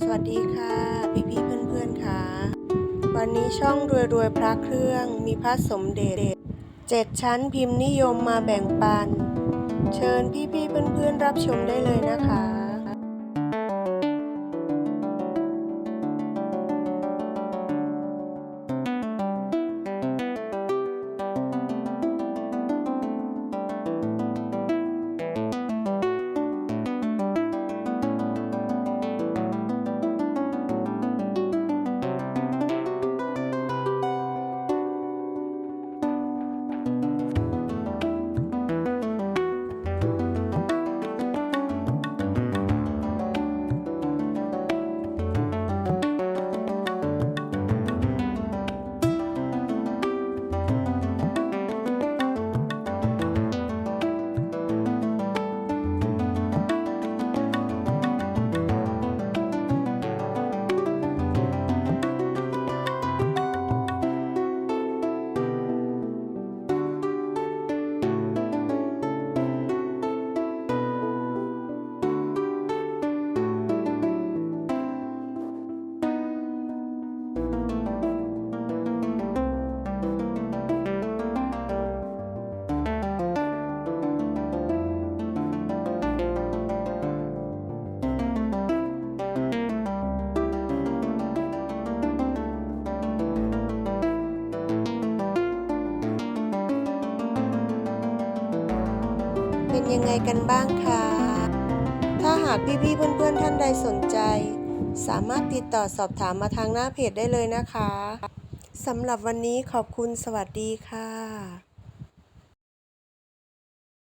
สวัสดีค่ะพี่พี่ๆเพื่อนๆค่ะ วันนี้ช่องรวยรวยๆพระเครื่องมีพระสมเด็จเจ็ดชั้นพิมพ์นิยมมาแบ่งปัน เชิญพี่พี่ๆเพื่อนๆรับชมได้เลยนะคะ เป็นยังไงกันบ้างคะ ถ้าหากพี่ๆเพื่อนๆท่านใดสนใจ สามารถติดต่อสอบถามมาทางหน้าเพจได้เลยนะคะสำหรับวันนี้ขอบคุณสวัสดีค่ะ